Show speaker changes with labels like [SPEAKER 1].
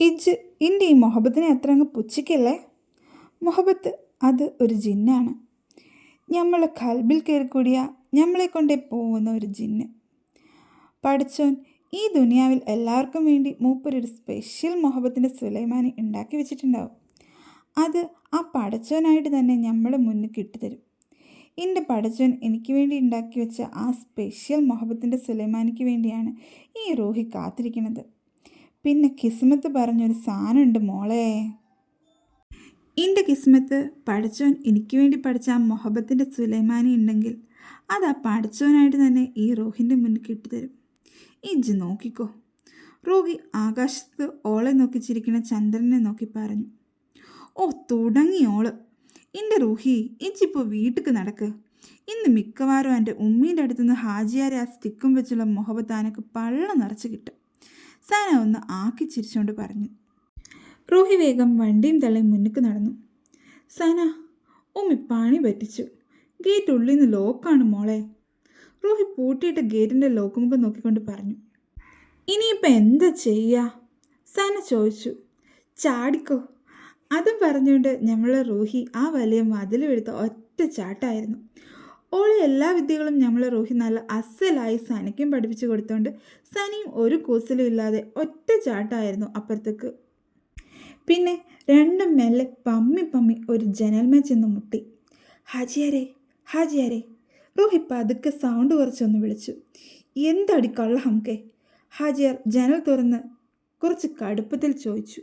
[SPEAKER 1] ഇജ്ജ് ഇന്റെ ഈ മൊഹബത്തിനെ അത്ര അങ്ങ് പുച്ഛിക്കല്ലേ? മൊഹബത്ത് അത് ഒരു ജിന്നാണ്. നമ്മളെ കൽബിൽ കയറിക്കൂടിയ നമ്മളെ കൊണ്ടേ പോകുന്ന ഒരു ജിന്ന്. പഠിച്ചോൻ ഈ ദുനിയാവിൽ എല്ലാവർക്കും വേണ്ടി മൂപ്പരൊരു സ്പെഷ്യൽ മൊഹബത്തിന്റെ സുലൈമാനെ ഉണ്ടാക്കി വെച്ചിട്ടുണ്ടാവും. അത് ആ പടച്ചോനായിട്ട് തന്നെ നമ്മളെ മുന്നിൽ കിട്ടിത്തരും. എന്റെ പടച്ചോൻ എനിക്ക് വേണ്ടി ഉണ്ടാക്കി വെച്ച ആ സ്പെഷ്യൽ മൊഹബത്തിന്റെ സുലൈമാനിക്ക് വേണ്ടിയാണ് ഈ റൂഹി കാത്തിരിക്കുന്നത് പിന്നെ കിസ്മത്ത് പറഞ്ഞൊരു സാധനമുണ്ട് മോളെ. എന്റെ കിസ്മത്ത് പഠിച്ചോൻ എനിക്ക് വേണ്ടി പഠിച്ച ആ മൊഹബത്തിന്റെ സുലൈമാനി ഉണ്ടെങ്കിൽ അത് ആ പഠിച്ചോനായിട്ട് തന്നെ ഈ റോഹിന്റെ മുന്നിൽ കിട്ടിത്തരും. ഇജ്ജ് നോക്കിക്കോ. റോഹി ആകാശത്ത് ഓളെ നോക്കി ചിരിക്കുന്ന ചന്ദ്രനെ നോക്കി പറഞ്ഞു. ഓ തുടങ്ങി ഓൾ. എന്റെ റൂഹി ഇജ്ജിപ്പോൾ വീട്ടിക്ക് നടക്ക്. ഇന്ന് മിക്കവാറും എന്റെ ഉമ്മീന്റെ അടുത്തുനിന്ന് ഹാജിയാരെ ആ സ്റ്റിക്കും വെച്ചുള്ള മുഹബത്ത് പള്ളം പള്ള നിറച്ച് കിട്ടും. സന ഒന്ന് ആക്കി ചിരിച്ചുകൊണ്ട് പറഞ്ഞു. റൂഹി വേഗം വണ്ടിയും തള്ളി മുന്നിക്ക് നടന്നു. സന ഉമ്മി പണി പറ്റിച്ചു. ഗേറ്റ് ഉള്ളിൽ നിന്ന് ലോക്കാണ് മോളെ. റൂഹി പൂട്ടിയിട്ട് ഗേറ്റിന്റെ ലോക്കുമുഖം നോക്കിക്കൊണ്ട് പറഞ്ഞു. ഇനിയിപ്പോൾ എന്താ ചെയ്യുക സന ചോദിച്ചു. ചാടിക്കോ. അതും പറഞ്ഞുകൊണ്ട് ഞമ്മളെ റൂഹി ആ വലിയ മതിലെടുത്ത ഒറ്റ ചാട്ടായിരുന്നു. ഓളെ എല്ലാ വിദ്യകളും നമ്മളെ റൂഹി നല്ല അസലായി സനിക്കും പഠിപ്പിച്ചു കൊടുത്തോണ്ട് സനിയും ഒരു കൂസലും ഇല്ലാതെ ഒറ്റ ചാട്ടായിരുന്നു അപ്പുറത്തേക്ക്. പിന്നെ രണ്ടും മെല്ലെ പമ്മി പമ്മി ഒരു ജനൽമേ ചെന്ന് മുട്ടി. ഹാജിയാരെ ഹാജിയാരെ. റൂഹി പതുക്കെ സൗണ്ട് കുറച്ചൊന്ന് വിളിച്ചു. എന്തടി കള്ള ഹംകെ ഹാജിയാർ ജനൽ തുറന്ന് കുറച്ച് കടുപ്പത്തിൽ ചോദിച്ചു.